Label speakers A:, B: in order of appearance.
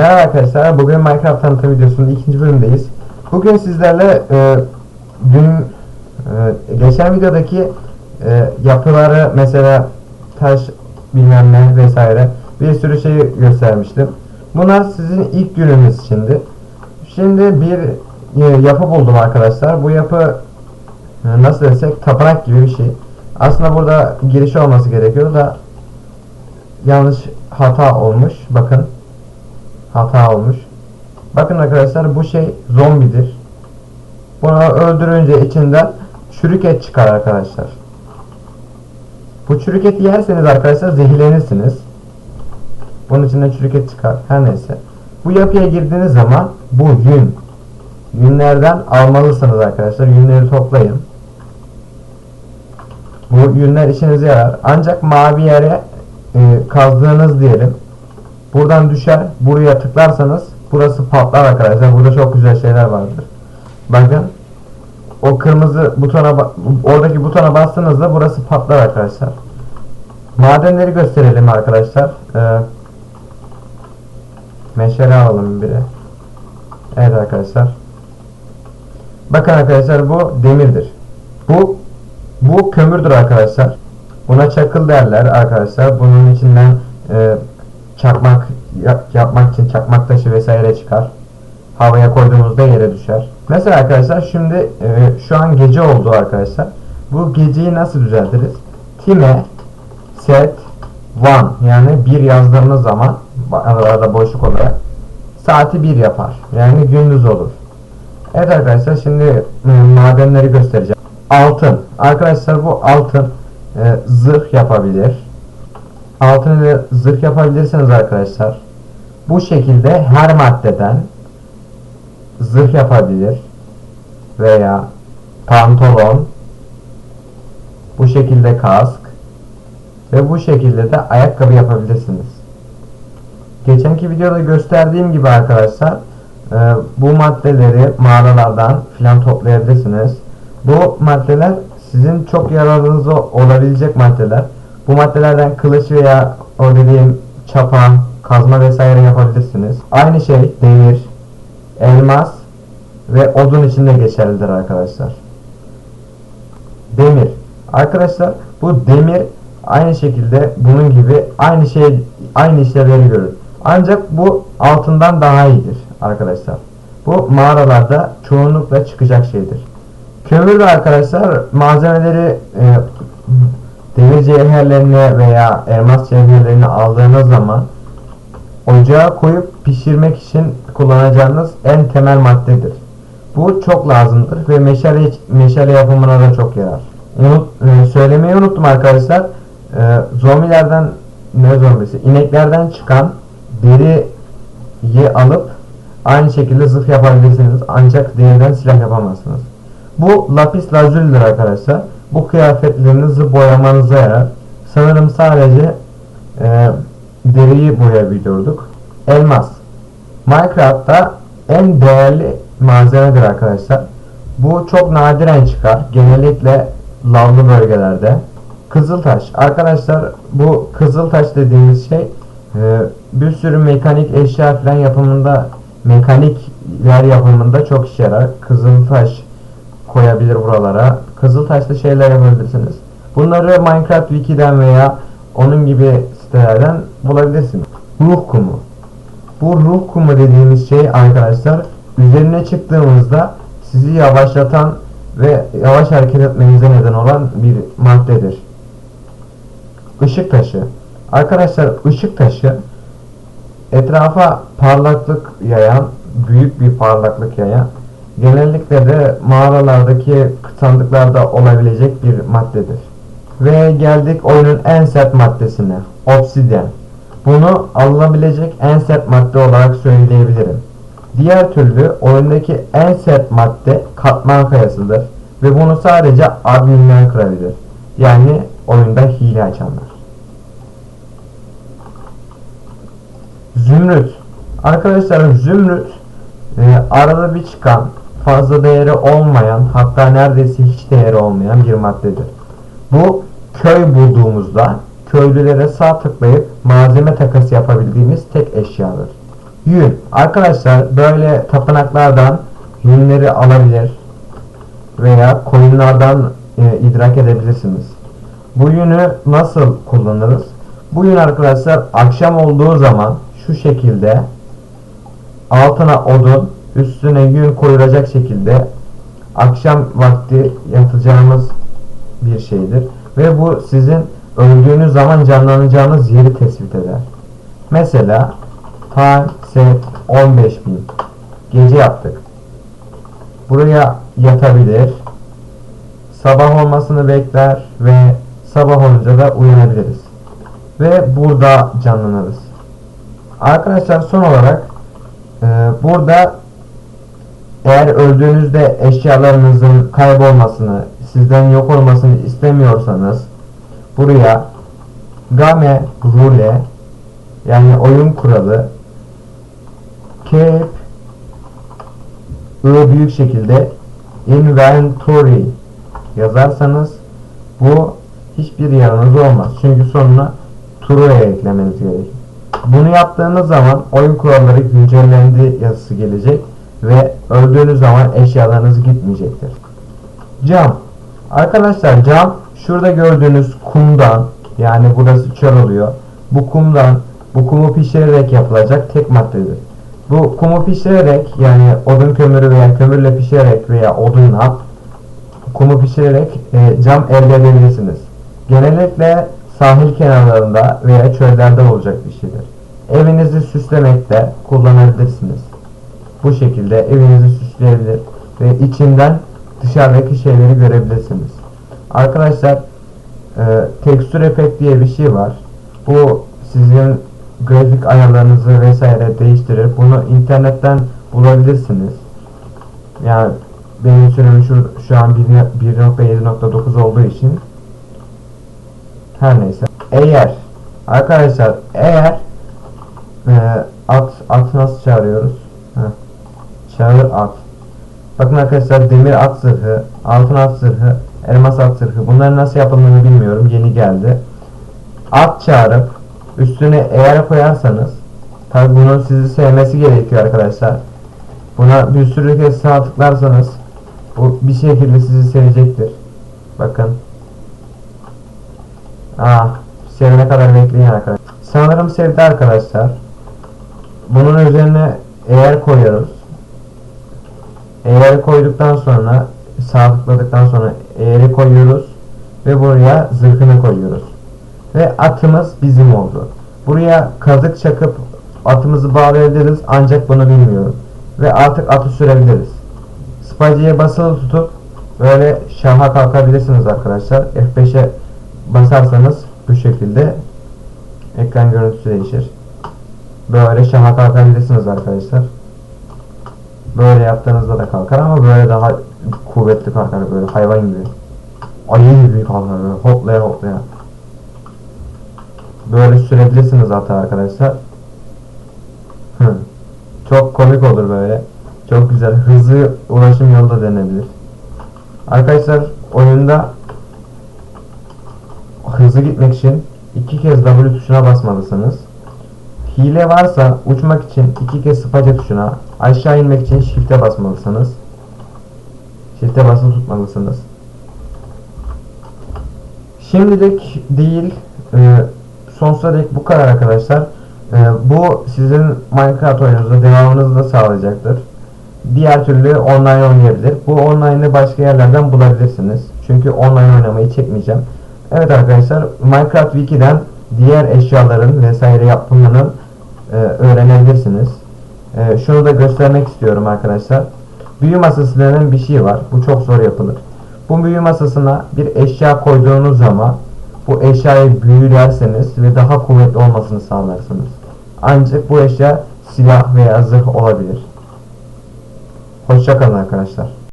A: Merhaba arkadaşlar, bugün Minecraft tanıtım videosunun ikinci bölümündeyiz. Bugün sizlerle e, dün e, geçen videodaki e, yapıları mesela taş bilmem ne vesaire bir sürü şey göstermiştim. Bunlar sizin ilk gününüz şimdi. Şimdi bir e, yapı buldum arkadaşlar. Bu yapı e, nasıl desek tapınak gibi bir şey. Aslında burada girişi olması gerekiyor da yanlış hata olmuş. Bakın hata olmuş. Bakın arkadaşlar bu şey zombidir. Bunu öldürünce içinden çürük et çıkar arkadaşlar. Bu çürük eti yerseniz arkadaşlar zehirlenirsiniz. Bunun içinden çürük et çıkar. Her neyse. Bu yapıya girdiğiniz zaman bu yün. Yünlerden almalısınız arkadaşlar. Yünleri toplayın. Bu yünler işinize yarar. Ancak mavi yere e, kazdığınız diyelim. Buradan düşer. Buraya tıklarsanız burası patlar arkadaşlar. Burada çok güzel şeyler vardır. Bakın. O kırmızı butona oradaki butona bastığınızda burası patlar arkadaşlar. Madenleri gösterelim arkadaşlar. Ee, meşale alalım biri. Evet arkadaşlar. Bakın arkadaşlar bu demirdir. Bu bu kömürdür arkadaşlar. Buna çakıl derler arkadaşlar. Bunun içinden e, çakmak yap- yapmak için çakmak taşı vesaire çıkar. Havaya koyduğumuzda yere düşer. Mesela arkadaşlar şimdi e, şu an gece oldu arkadaşlar. Bu geceyi nasıl düzeltiriz? Time set one yani bir yazdığımız zaman aralarda boşluk olarak saati bir yapar. Yani gündüz olur. Evet arkadaşlar şimdi e, madenleri göstereceğim. Altın. Arkadaşlar bu altın e, zırh yapabilir. Altın ile zırh yapabilirsiniz arkadaşlar. Bu şekilde her maddeden zırh yapabilir veya pantolon bu şekilde kask ve bu şekilde de ayakkabı yapabilirsiniz. Geçenki videoda gösterdiğim gibi arkadaşlar e, bu maddeleri mağaralardan filan toplayabilirsiniz. Bu maddeler sizin çok yararınıza olabilecek maddeler. Bu maddelerden kılıç veya o dediğim çapa, kazma vesaire yapabilirsiniz. Aynı şey demir, elmas ve odun için de geçerlidir arkadaşlar. Demir. Arkadaşlar bu demir aynı şekilde bunun gibi aynı şey aynı işlevleri görür. Ancak bu altından daha iyidir arkadaşlar. Bu mağaralarda çoğunlukla çıkacak şeydir. Kömür de arkadaşlar malzemeleri e, demir cevherlerini veya elmas cevherlerini aldığınız zaman ocağa koyup pişirmek için kullanacağınız en temel maddedir. Bu çok lazımdır ve meşale meşale yapımına da çok yarar. Unut, e, söylemeyi unuttum arkadaşlar. E, zombilerden ne zombisi? İneklerden çıkan deriyi alıp aynı şekilde zırh yapabilirsiniz. Ancak deriden silah yapamazsınız. Bu lapis lazuridir arkadaşlar. Bu kıyafetlerinizi boyamanıza yarar. Sanırım sadece e, deriyi boyayabiliyorduk. Elmas. Minecraft'ta en değerli malzemedir arkadaşlar. Bu çok nadiren çıkar. Genellikle lavlı bölgelerde. Kızıltaş. Arkadaşlar bu kızıltaş dediğimiz şey e, bir sürü mekanik eşya falan yapımında mekanik yer yapımında çok işe yarar. Kızıltaş koyabilir buralara. Kızıltaşlı şeyler yapabilirsiniz. Bunları Minecraft Wiki'den veya onun gibi sitelerden bulabilirsiniz. Ruh kumu. Bu ruh kumu dediğimiz şey arkadaşlar üzerine çıktığımızda sizi yavaşlatan ve yavaş hareket etmenize neden olan bir maddedir. Işık taşı. Arkadaşlar ışık taşı etrafa parlaklık yayan, büyük bir parlaklık yayan genellikle de mağaralardaki sandıklarda olabilecek bir maddedir. Ve geldik oyunun en sert maddesine. Obsidyen. Bunu alınabilecek en sert madde olarak söyleyebilirim. Diğer türlü oyundaki en sert madde katman kayasıdır. Ve bunu sadece adminler kırabilir. Yani oyunda hile açanlar. Zümrüt. Arkadaşlar zümrüt e, arada bir çıkan fazla değeri olmayan hatta neredeyse hiç değeri olmayan bir maddedir. Bu köy bulduğumuzda köylülere sağ tıklayıp malzeme takası yapabildiğimiz tek eşyadır. Yün. Arkadaşlar böyle tapınaklardan yünleri alabilir veya koyunlardan e, idrak edebilirsiniz. Bu yünü nasıl kullanırız? Bu yün arkadaşlar akşam olduğu zaman şu şekilde altına odun, üstüne yün koyulacak şekilde akşam vakti yapacağımız bir şeydir. Ve bu sizin öldüğünüz zaman canlanacağınız yeri tespit eder. Mesela time set 15.000 gece yaptık. Buraya yatabilir. Sabah olmasını bekler ve sabah olunca da uyanabiliriz. Ve burada canlanırız. Arkadaşlar son olarak e, burada eğer öldüğünüzde eşyalarınızın kaybolmasını, sizden yok olmasını istemiyorsanız buraya game rule yani oyun kuralı keep I büyük şekilde inventory yazarsanız bu hiçbir yararınız olmaz. Çünkü sonuna true'ya eklemeniz gerekir. Bunu yaptığınız zaman oyun kuralları güncellendi yazısı gelecek ve öldüğünüz zaman eşyalarınız gitmeyecektir. Cam. Arkadaşlar cam şurada gördüğünüz kumdan yani burası çöl oluyor. Bu kumdan bu kumu pişirerek yapılacak tek maddedir. Bu kumu pişirerek yani odun kömürü veya kömürle pişirerek veya odunla kumu pişirerek e, cam elde edebilirsiniz. Genellikle sahil kenarlarında veya çöllerde olacak bir şeydir. Evinizi süslemekte kullanabilirsiniz. Bu şekilde evinizi süsleyebilir ve içinden dışarıdaki şeyleri görebilirsiniz. Arkadaşlar e, tekstür efekt diye bir şey var. Bu sizin grafik ayarlarınızı vesaire değiştirir. Bunu internetten bulabilirsiniz. Yani benim sürümüm şu, şu an 1.7.9 olduğu için her neyse. Eğer arkadaşlar eğer e, at at nasıl çağırıyoruz? Heh. Çağır at. Bakın arkadaşlar demir at zırhı, altın at zırhı, elmas at zırhı. Bunların nasıl yapıldığını bilmiyorum. Yeni geldi. At çağırıp üstüne eğer koyarsanız tabi bunun sizi sevmesi gerekiyor arkadaşlar. Buna bir sürü kez sağ tıklarsanız bu bir şekilde sizi sevecektir. Bakın. Ah, sevene kadar bekleyin arkadaşlar. Sanırım sevdi arkadaşlar. Bunun üzerine eğer koyuyoruz. Eğer koyduktan sonra sağ tıkladıktan sonra eğeri koyuyoruz ve buraya zırhını koyuyoruz. Ve atımız bizim oldu. Buraya kazık çakıp atımızı bağlayabiliriz ancak bunu bilmiyorum. Ve artık atı sürebiliriz. Spacı'ya basılı tutup böyle şaha kalkabilirsiniz arkadaşlar. F5'e basarsanız bu şekilde ekran görüntüsü değişir. Böyle şaha kalkabilirsiniz arkadaşlar. Böyle yaptığınızda da kalkar ama böyle daha kuvvetli kalkar böyle hayvan gibi. Ayı gibi kalkar böyle hoplaya hoplaya. Böyle sürebilirsiniz hatta arkadaşlar. Çok komik olur böyle. Çok güzel. Hızlı ulaşım yolu da denebilir. Arkadaşlar oyunda hızlı gitmek için iki kez W tuşuna basmalısınız. Hile varsa uçmak için iki kez space tuşuna, aşağı inmek için shift'e basmalısınız. Shift'e basılı tutmalısınız. Şimdilik değil, e, sonsuza dek bu kadar arkadaşlar. E, bu sizin Minecraft oyununuzda devamınızı da sağlayacaktır. Diğer türlü online oynayabilir. Bu online'ı başka yerlerden bulabilirsiniz. Çünkü online oynamayı çekmeyeceğim. Evet arkadaşlar Minecraft Wiki'den diğer eşyaların vesaire yapımını e, öğrenebilirsiniz. E, şunu da göstermek istiyorum arkadaşlar. Büyü masası denen bir şey var. Bu çok zor yapılır. Bu büyü masasına bir eşya koyduğunuz zaman bu eşyayı büyülerseniz ve daha kuvvetli olmasını sağlarsınız. Ancak bu eşya silah veya zırh olabilir. Hoşçakalın arkadaşlar.